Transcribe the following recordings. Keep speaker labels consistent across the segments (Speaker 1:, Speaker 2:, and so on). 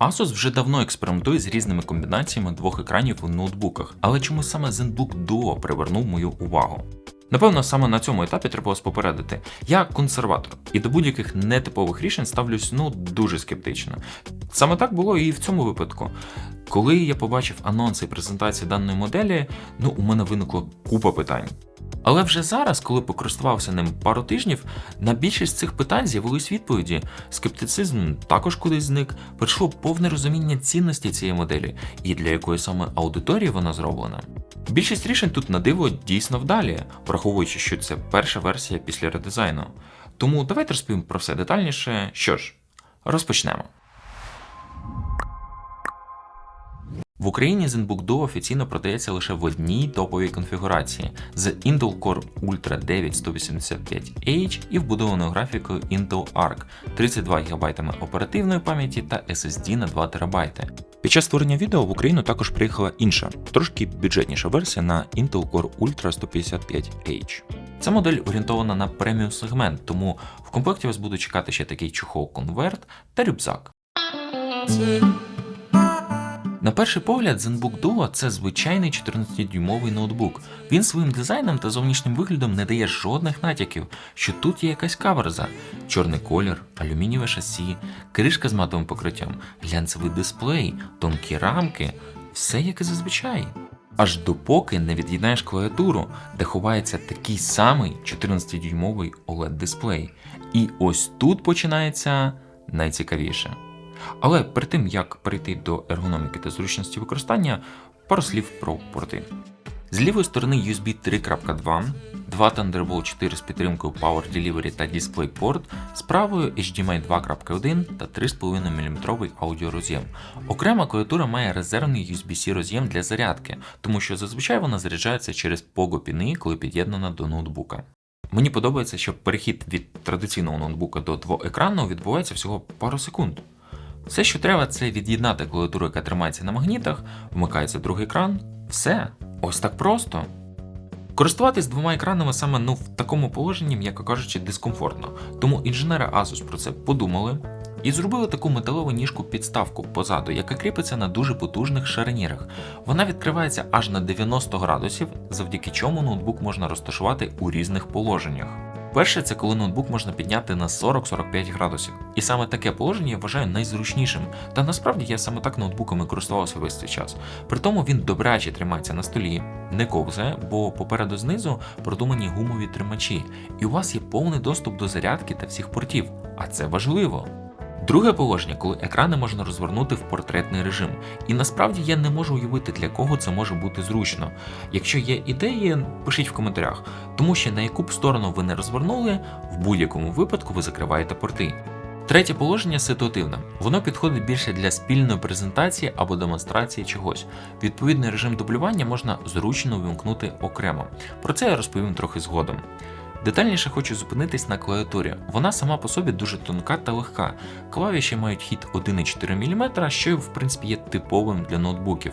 Speaker 1: Asus вже давно експериментує з різними комбінаціями двох екранів у ноутбуках, але чому саме ZenBook Duo привернув мою увагу? Напевно, саме на цьому етапі треба вас попередити. Я консерватор, і до будь-яких нетипових рішень ставлюсь ну дуже скептично. Саме так було і в цьому випадку. Коли я побачив анонси і презентації даної моделі, ну у мене виникло купа питань. Але вже зараз, коли покористувався ним пару тижнів, на більшість цих питань з'явились відповіді. Скептицизм також кудись зник, прийшло повне розуміння цінності цієї моделі і для якої саме аудиторії вона зроблена. Більшість рішень тут на диво дійсно вдалі, враховуючи, що це перша версія після редизайну. Тому давайте розповім про все детальніше. Що ж, розпочнемо. В Україні ZenBook Duo офіційно продається лише в одній топовій конфігурації з Intel Core Ultra 9 185H і вбудованою графікою Intel Arc 32 ГБ оперативної пам'яті та SSD на 2 ТБ. Під час створення відео в Україну також приїхала інша, трошки бюджетніша версія на Intel Core Ultra 155H. Ця модель орієнтована на преміум сегмент, тому в комплекті вас буде чекати ще такий чохол конверт та рюкзак. На перший погляд, ZenBook Duo – це звичайний 14-дюймовий ноутбук. Він своїм дизайном та зовнішнім виглядом не дає жодних натяків, що тут є якась каверза, чорний колір, алюмінієве шасі, кришка з матовим покриттям, глянцевий дисплей, тонкі рамки, все як і зазвичай. Аж допоки не від'єднаєш клавіатуру, де ховається такий самий 14-дюймовий OLED дисплей. І ось тут починається найцікавіше. Але перед тим як перейти до ергономіки та зручності використання, пару слів про порти. З лівої сторони USB 3.2, два Thunderbolt 4 з підтримкою Power Delivery та DisplayPort, з правою HDMI 2.1 та 3,5 мм аудіороз'єм. Окрема клавіатура має резервний USB-C роз'єм для зарядки, тому що зазвичай вона заряджається через Pogo-піни, коли під'єднана до ноутбука. Мені подобається, що перехід від традиційного ноутбука до двоекранного відбувається всього пару секунд. Все, що треба, це від'єднати клавіатуру, яка тримається на магнітах, вмикається другий екран. Все. Ось так просто. Користуватись двома екранами саме ну в такому положенні, м'яко кажучи, дискомфортно. Тому інженери Asus про це подумали і зробили таку металову ніжку підставку позаду, яка кріпиться на дуже потужних шарнірах. Вона відкривається аж на 90 градусів, завдяки чому ноутбук можна розташувати у різних положеннях. Перше, це коли ноутбук можна підняти на 40-45 градусів. І саме таке положення я вважаю найзручнішим. Та насправді я саме так ноутбуками користувався весь цей час. При тому він добряче тримається на столі, не ковзе, бо попереду знизу продумані гумові тримачі, і у вас є повний доступ до зарядки та всіх портів. А це важливо. Друге положення, коли екрани можна розвернути в портретний режим. І насправді я не можу уявити, для кого це може бути зручно. Якщо є ідеї, пишіть в коментарях, тому що на яку б сторону ви не розвернули, в будь-якому випадку ви закриваєте порти. Третє положення ситуативне. Воно підходить більше для спільної презентації або демонстрації чогось. Відповідний режим дублювання можна зручно вимкнути окремо. Про це я розповім трохи згодом. Детальніше хочу зупинитись на клавіатурі. Вона сама по собі дуже тонка та легка. Клавіші мають хід 1,4 мм, що в принципі є типовим для ноутбуків.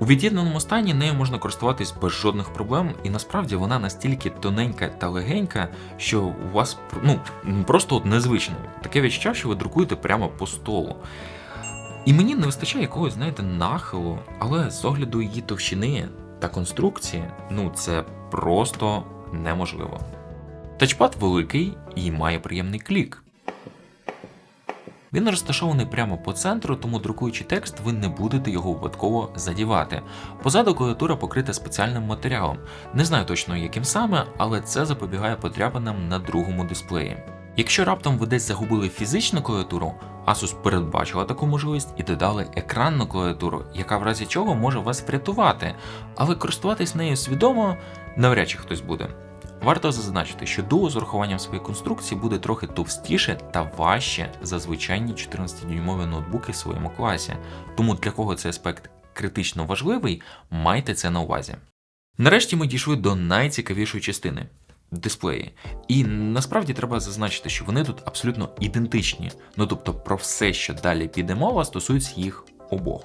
Speaker 1: У від'єднаному стані нею можна користуватись без жодних проблем, і насправді вона настільки тоненька та легенька, що у вас ну, просто от незвично. Таке відчуття, що ви друкуєте прямо по столу. І мені не вистачає якогось, знаєте, нахилу, але з огляду її товщини та конструкції, ну це просто неможливо. Тачпад великий і має приємний клік. Він розташований прямо по центру, тому друкуючи текст, ви не будете його випадково задівати. Позаду клавіатура покрита спеціальним матеріалом. Не знаю точно яким саме, але це запобігає подряпинам на другому дисплеї. Якщо раптом ви десь загубили фізичну клавіатуру, Asus передбачила таку можливість і додали екранну клавіатуру, яка в разі чого може вас врятувати, але користуватись нею свідомо навряд чи хтось буде. Варто зазначити, що дуо з урахуванням своєї конструкції буде трохи товстіше та важче за звичайні 14-дюймові ноутбуки в своєму класі, тому для кого цей аспект критично важливий, майте це на увазі. Нарешті ми дійшли до найцікавішої частини дисплеї. І насправді треба зазначити, що вони тут абсолютно ідентичні, ну тобто про все, що далі піде мова, стосується їх обох.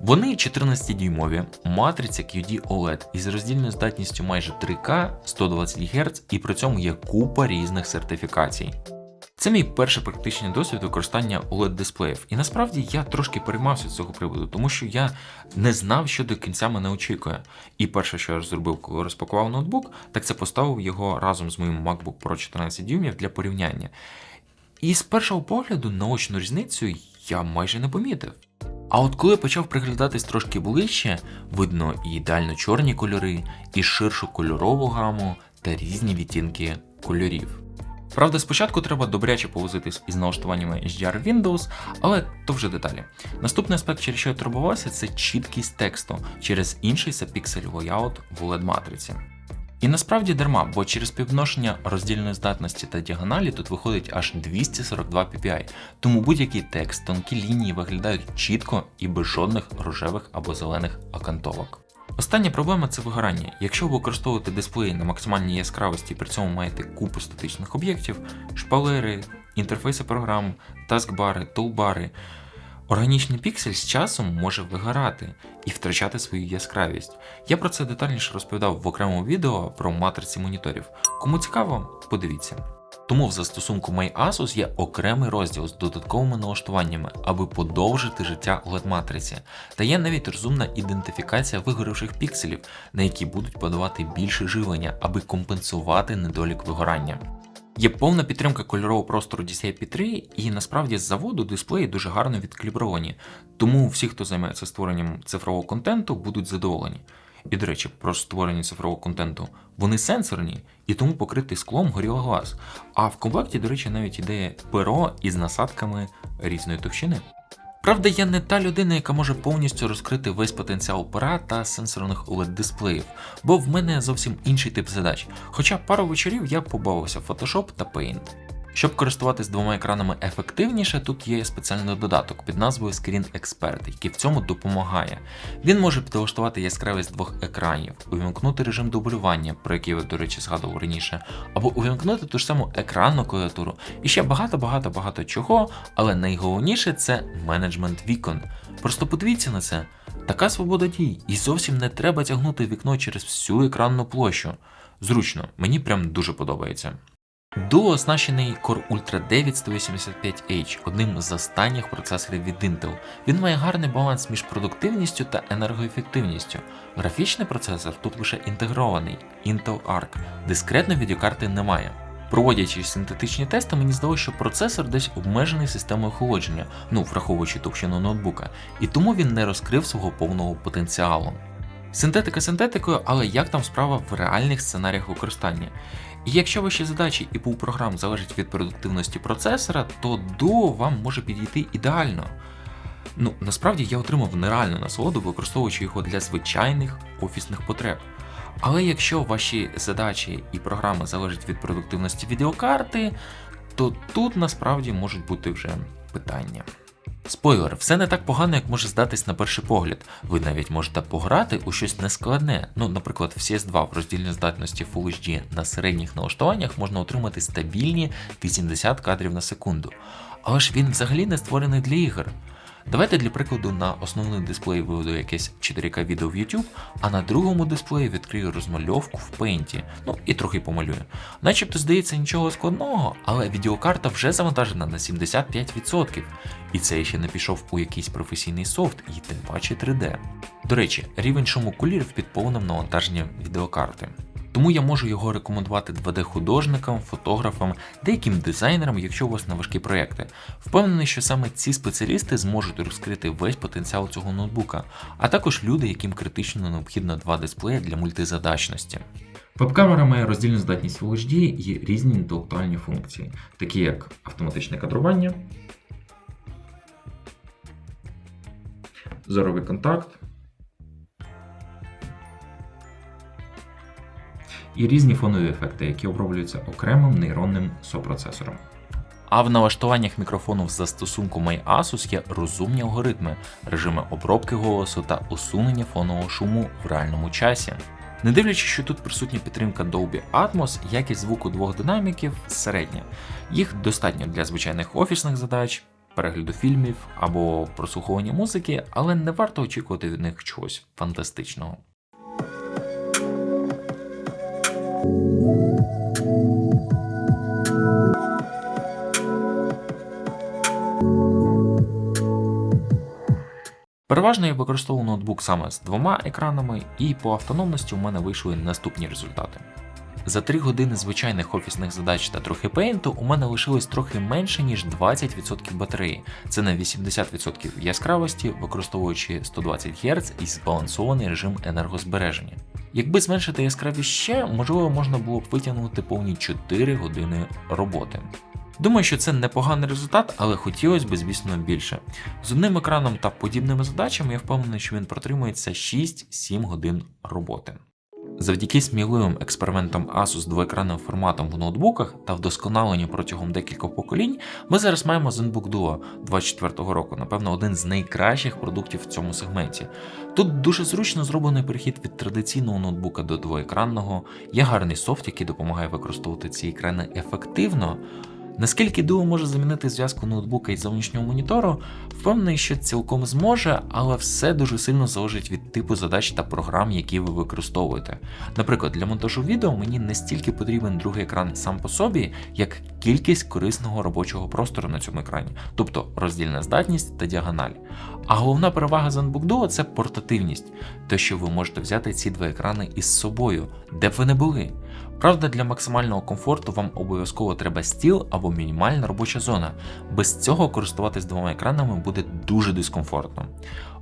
Speaker 1: Вони 14-дюймові, матриця QD OLED із роздільною здатністю майже 3К 120 Гц і при цьому є купа різних сертифікацій. Це мій перший практичний досвід використання oled дисплеїв. І насправді я трошки переймався цього приводу, тому що я не знав, що до кінця мене очікує. І перше, що я зробив, коли розпакував ноутбук, так це поставив його разом з моїм MacBook Pro 14 дюймів для порівняння. І з першого погляду наочну різницю я майже не помітив. А от коли почав приглядатись трошки ближче, видно і ідеально чорні кольори, і ширшу кольорову гаму та різні відтінки кольорів. Правда, спочатку треба добряче повозитись із налаштуваннями HDR Windows, але то вже деталі. Наступний аспект, через що я турбувався, це чіткість тексту через інший Pixel Layout в OLED матриці. І насправді дарма, бо через співвідношення роздільної здатності та діагоналі тут виходить аж 242 ppi, тому будь-який текст, тонкі лінії виглядають чітко і без жодних рожевих або зелених акантовок. Остання проблема це вигорання. Якщо ви використовуєте дисплей на максимальній яскравості при цьому маєте купу статичних об'єктів, шпалери, інтерфейси програм, таскбари, тулбари, Органічний піксель з часом може вигорати і втрачати свою яскравість. Я про це детальніше розповідав в окремому відео про матриці моніторів. Кому цікаво, подивіться. Тому в застосунку MyAsus є окремий розділ з додатковими налаштуваннями, аби подовжити життя LED-матриці. Та є навіть розумна ідентифікація вигорівших пікселів, на які будуть подавати більше живлення, аби компенсувати недолік вигорання. Є повна підтримка кольорового простору DCI-P3, і насправді з заводу дисплеї дуже гарно відкалібровані, тому всі, хто займається створенням цифрового контенту, будуть задоволені. І, до речі, про створення цифрового контенту. Вони сенсорні і тому покриті склом горіла глаз. А в комплекті, до речі, навіть іде перо із насадками різної товщини. Правда, я не та людина, яка може повністю розкрити весь потенціал пера та сенсорних oled дисплеїв, бо в мене зовсім інший тип задач. Хоча пару вечорів я побавився Photoshop та Paint. Щоб користуватись двома екранами ефективніше, тут є спеціальний додаток під назвою Screen Expert, який в цьому допомагає. Він може підлаштувати яскравість двох екранів, увімкнути режим дублювання, про який я, до речі, згадував раніше, або увімкнути ту ж саму екранну клавіатуру і ще багато-багато багато чого, але найголовніше це менеджмент вікон. Просто подивіться на це. Така свобода дій, і зовсім не треба тягнути вікно через всю екранну площу. Зручно, мені прям дуже подобається. Duo оснащений Core Ultra 9 185H, одним з останніх процесорів від Intel. Він має гарний баланс між продуктивністю та енергоефективністю. Графічний процесор тут лише інтегрований Intel Arc, дискретно відеокарти немає. Проводячи синтетичні тести, мені здалося, що процесор десь обмежений системою охолодження, ну враховуючи товщину ноутбука, і тому він не розкрив свого повного потенціалу. Синтетика синтетикою, але як там справа в реальних сценаріях використання? І якщо ваші задачі і пул програм залежать від продуктивності процесора, то Duo вам може підійти ідеально. Ну, насправді я отримав нереальну насолоду, використовуючи його для звичайних офісних потреб. Але якщо ваші задачі і програми залежать від продуктивності відеокарти, то тут насправді можуть бути вже питання. Спойлер, все не так погано, як може здатись на перший погляд. Ви навіть можете пограти у щось нескладне. Ну, наприклад, в CS2 в роздільній здатності Full HD на середніх налаштуваннях можна отримати стабільні 80 кадрів на секунду. Але ж він взагалі не створений для ігор. Давайте для прикладу на основний дисплей виведу якесь 4К відео в YouTube, а на другому дисплеї відкрию розмальовку в Paint, ну і трохи помалюю. Начебто здається нічого складного, але відеокарта вже завантажена на 75%. І це ще не пішов у якийсь професійний софт і тим паче 3D. До речі, рівень шуму кулірів під повним навантаженням відеокарти. Тому я можу його рекомендувати 2D-художникам, фотографам, деяким дизайнерам, якщо у вас на важкі проекти. Впевнений, що саме ці спеціалісти зможуть розкрити весь потенціал цього ноутбука, а також люди, яким критично необхідно два дисплеї для мультизадачності. Веб-камера має роздільну здатність Full HD і різні інтелектуальні функції, такі як автоматичне кадрування, зоровий контакт. І різні фонові ефекти, які оброблюються окремим нейронним сопроцесором. А в налаштуваннях мікрофону в застосунку MyAsus є розумні алгоритми, режими обробки голосу та усунення фонового шуму в реальному часі. Не дивлячись, що тут присутня підтримка Dolby Atmos, якість звуку двох динаміків середня. Їх достатньо для звичайних офісних задач, перегляду фільмів або прослуховування музики, але не варто очікувати від них чогось фантастичного. Переважно я використовував ноутбук саме з двома екранами, і по автономності у мене вийшли наступні результати. За 3 години звичайних офісних задач та трохи пейнту у мене лишилось трохи менше, ніж 20% батареї. Це на 80% яскравості, використовуючи 120 Гц і збалансований режим енергозбереження. Якби зменшити яскравість ще, можливо, можна було б витягнути повні 4 години роботи. Думаю, що це непоганий результат, але хотілося б, звісно, більше. З одним екраном та подібними задачами я впевнений, що він протримується 6-7 годин роботи. Завдяки сміливим експериментам Asus з двоекранним форматом в ноутбуках та вдосконаленню протягом декількох поколінь, ми зараз маємо ZenBook Duo 24 року, напевно, один з найкращих продуктів в цьому сегменті. Тут дуже зручно зроблений перехід від традиційного ноутбука до двоекранного, є гарний софт, який допомагає використовувати ці екрани ефективно. Наскільки Duo може замінити зв'язку ноутбука і зовнішнього монітору, впевнений, що цілком зможе, але все дуже сильно залежить від типу задач та програм, які ви використовуєте. Наприклад, для монтажу відео мені не стільки потрібен другий екран сам по собі, як кількість корисного робочого простору на цьому екрані, тобто роздільна здатність та діагональ. А головна перевага ZenBook Duo – це портативність, те, що ви можете взяти ці два екрани із собою, де б ви не були. Правда, для максимального комфорту вам обов'язково треба стіл або мінімальна робоча зона. Без цього користуватись двома екранами буде дуже дискомфортно.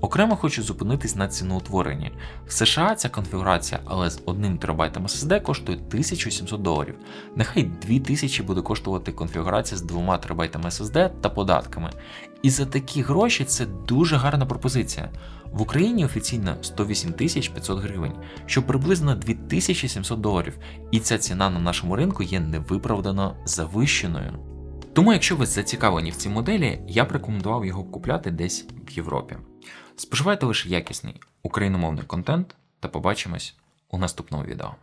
Speaker 1: Окремо хочу зупинитись на ціноутворенні. В США ця конфігурація, але з 1 ТБ SSD коштує 1700 доларів. Нехай 2000 буде коштувати конфігурація з 2 ТБ SSD та податками. І за такі гроші це дуже гарна пропозиція. В Україні офіційно 108 500 гривень, що приблизно 2700 доларів, і ця ціна на нашому ринку є невиправдано завищеною. Тому, якщо ви зацікавлені в цій моделі, я б рекомендував його купляти десь в Європі. Споживайте лише якісний україномовний контент та побачимось у наступному відео.